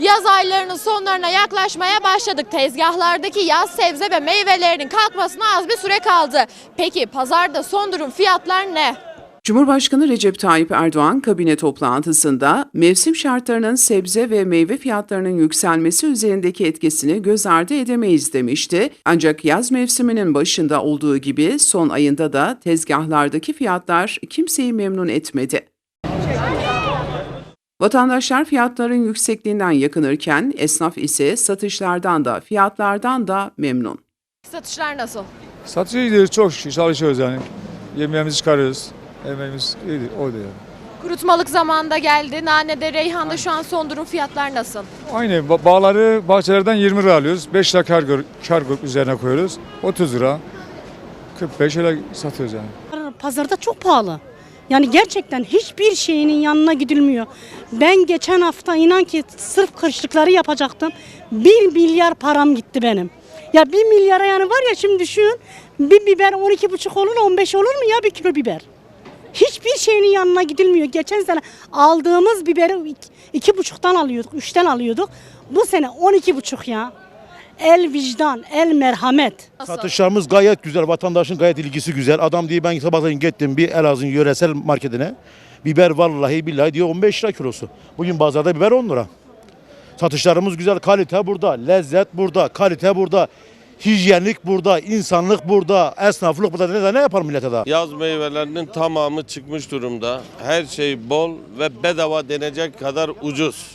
Yaz aylarının sonlarına yaklaşmaya başladık. Tezgahlardaki yaz sebze ve meyvelerinin kalkmasına az bir süre kaldı. Peki pazarda son durum fiyatlar ne? Cumhurbaşkanı Recep Tayyip Erdoğan kabine toplantısında mevsim şartlarının sebze ve meyve fiyatlarının yükselmesi üzerindeki etkisini göz ardı edemeyiz demişti. Ancak yaz mevsiminin başında olduğu gibi son ayında da tezgahlardaki fiyatlar kimseyi memnun etmedi. Vatandaşlar fiyatların yüksekliğinden yakınırken esnaf ise satışlardan da fiyatlardan da memnun. Satışlar nasıl? Satış iyidir, çok şükür çalışıyoruz yani. Yemeğimizi çıkarıyoruz. Emeğimiz iyidir, oydu yani. Kurutmalık zamanında geldi. Nane'de, Reyhan'da şu an son durum fiyatlar nasıl? Aynı ba- bağları bahçelerden 20 lira alıyoruz. 5 lira kar, kar üzerine koyuyoruz. 30 lira. 45 lira satıyoruz yani. Pazarda çok pahalı. Yani gerçekten hiçbir şeyinin yanına gidilmiyor. Ben geçen hafta inan ki sırf kırışlıkları yapacaktım. 1 milyar param gitti benim. Ya 1 milyara yani var ya şimdi düşün. Bir biber 12,5 olur 15 olur mu ya bir kilo biber? Hiçbir şeyinin yanına gidilmiyor. Geçen sene aldığımız biberi iki, iki buçuktan alıyorduk, üçten alıyorduk. Bu sene 12 buçuk ya. El vicdan, el merhamet. Satışlarımız gayet güzel. Vatandaşın gayet ilgisi güzel. Adam diye ben sabahleyin gittim bir Elazığ yöresel marketine. Biber vallahi billahi diyor 15 lira kilosu. Bugün pazarda biber 10 lira. Satışlarımız güzel. Kalite burada. Lezzet burada. Kalite burada. Hijyenlik burada. insanlık burada. Esnaflık burada. Ne, ne yapar millete daha? Yaz meyvelerinin tamamı çıkmış durumda. Her şey bol ve bedava denecek kadar ucuz.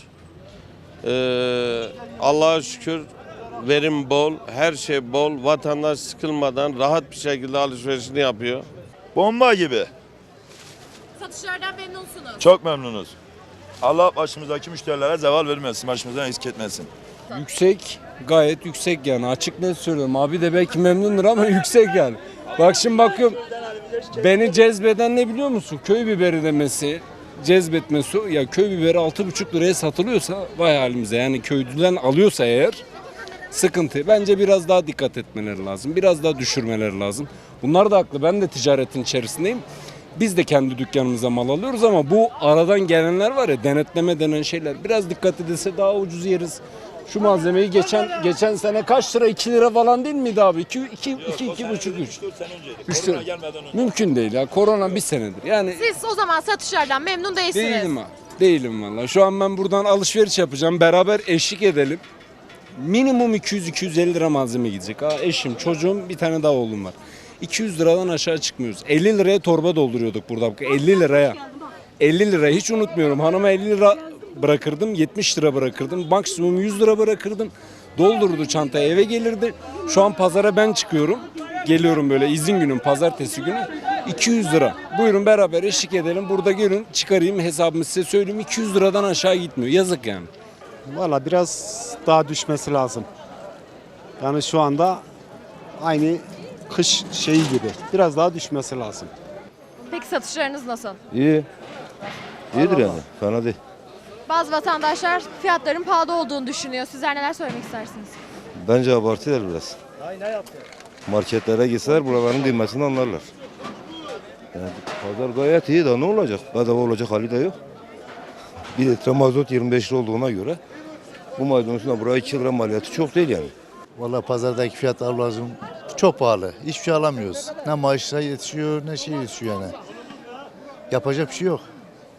Ee, Allah'a şükür verim bol, her şey bol. Vatandaş sıkılmadan rahat bir şekilde alışverişini yapıyor. Bomba gibi. Satışlardan memnunsunuz. Çok memnunuz. Allah başımızdaki müşterilere zeval vermesin, başımızdan eksik etmesin. Yüksek, gayet yüksek yani açık net söylüyorum. Abi de belki memnundur ama yüksek yani. Bak şimdi bakıyorum beni cezbeden ne biliyor musun? Köy biberi demesi, cezbetmesi. Ya köy biberi 6,5 liraya satılıyorsa vay halimize yani köylüden alıyorsa eğer sıkıntı. Bence biraz daha dikkat etmeleri lazım. Biraz daha düşürmeleri lazım. Bunlar da haklı. Ben de ticaretin içerisindeyim. Biz de kendi dükkanımıza mal alıyoruz ama bu aradan gelenler var ya denetleme denen şeyler biraz dikkat edilse daha ucuz yeriz. Şu malzemeyi geçen geçen sene kaç lira 2 lira falan değil miydi abi? 2 2 2 2 buçuk 3. 3 lira. Mümkün değil ya. Korona bir senedir. Yani Siz o zaman satışlardan memnun değilsiniz. değilim ha. Değilim valla. Şu an ben buradan alışveriş yapacağım. Beraber eşlik edelim. Minimum 200-250 lira malzeme gidecek. Ha, eşim, çocuğum, bir tane daha oğlum var. 200 liradan aşağı çıkmıyoruz. 50 liraya torba dolduruyorduk burada. Bak 50 liraya. 50 lira hiç unutmuyorum. Hanıma 50 lira bırakırdım, 70 lira bırakırdım. Maksimum 100 lira bırakırdım. Doldurdu çantaya eve gelirdi. Şu an pazara ben çıkıyorum. Geliyorum böyle izin günüm pazartesi günü. 200 lira. Buyurun beraber eşlik edelim. Burada gelin çıkarayım hesabımı size söyleyeyim. 200 liradan aşağı gitmiyor. Yazık yani. Valla biraz daha düşmesi lazım. Yani şu anda aynı kış şeyi gibi. Biraz daha düşmesi lazım. Peki satışlarınız nasıl? İyi. İyidir yani, fena değil. Bazı vatandaşlar fiyatların pahalı olduğunu düşünüyor. Sizler neler söylemek istersiniz? Bence abartılar biraz. Marketlere gitseler buraların dinmesini anlarlar. Yani pazar gayet iyi da ne olacak? Bedava olacak hali de yok. Bir litre mazot 25 lira olduğuna göre bu maydanozun da buraya 2 lira maliyeti çok değil yani. Vallahi pazardaki fiyatlar lazım. Çok pahalı. Hiçbir şey alamıyoruz. Ne maaşla yetişiyor ne şey yetişiyor yani. Yapacak bir şey yok.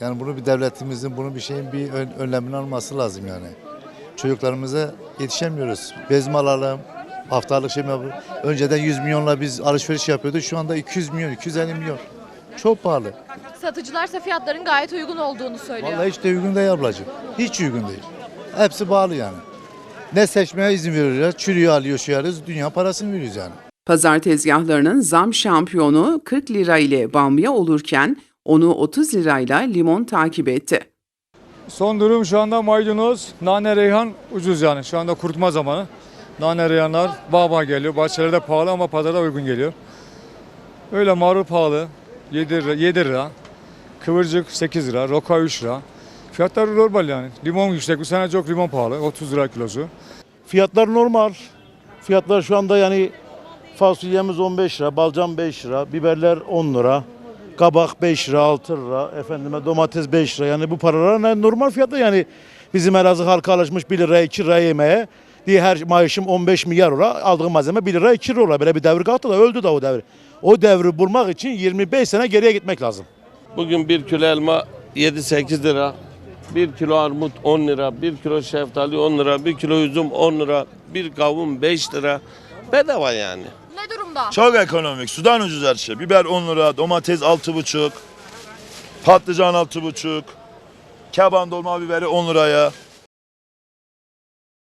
Yani bunu bir devletimizin bunu bir şeyin bir ön, önlemini alması lazım yani. Çocuklarımıza yetişemiyoruz. Bezme alalım. Haftalık şey mi yapalım? Önceden 100 milyonla biz alışveriş yapıyorduk. Şu anda 200 milyon, 250 milyon. Çok pahalı. Satıcılarsa fiyatların gayet uygun olduğunu söylüyor. Vallahi hiç de uygun değil ablacığım. Hiç uygun değil. Hepsi bağlı yani. Ne seçmeye izin veriyorlar. Çürüyor alıyor şey alıyoruz. Dünya parasını veriyoruz yani. Pazar tezgahlarının zam şampiyonu 40 lira ile bamya olurken onu 30 lirayla limon takip etti. Son durum şu anda maydanoz, nane, reyhan ucuz yani. Şu anda kurutma zamanı. Nane, reyhanlar bağ geliyor. Bahçelerde pahalı ama pazarda uygun geliyor. Öyle marul pahalı. 7 lira. 7 lira. Kıvırcık 8 lira. Roka 3 lira. Fiyatlar normal yani. Limon yüksek. Bu sene çok limon pahalı. 30 lira kilosu. Fiyatlar normal. Fiyatlar şu anda yani fasulyemiz 15 lira, balcam 5 lira, biberler 10 lira, kabak 5 lira, 6 lira, efendime domates 5 lira. Yani bu paralar ne- normal fiyatlar yani Bizim Elazığ halka alışmış 1 liraya 2 liraya yemeğe. Diye her maaşım 15 milyar ola. Aldığım malzeme 1 lira 2 lira ola. Böyle bir devir kalktı da öldü de o devir. O devri bulmak için 25 sene geriye gitmek lazım. Bugün bir kilo elma 7-8 lira. Bir kilo armut 10 lira, bir kilo şeftali 10 lira, bir kilo üzüm 10 lira, bir kavun 5 lira. Bedava yani. Ne durumda? Çok ekonomik. Sudan ucuz her şey. Biber 10 lira, domates 6,5, patlıcan 6,5, keban dolma biberi 10 liraya.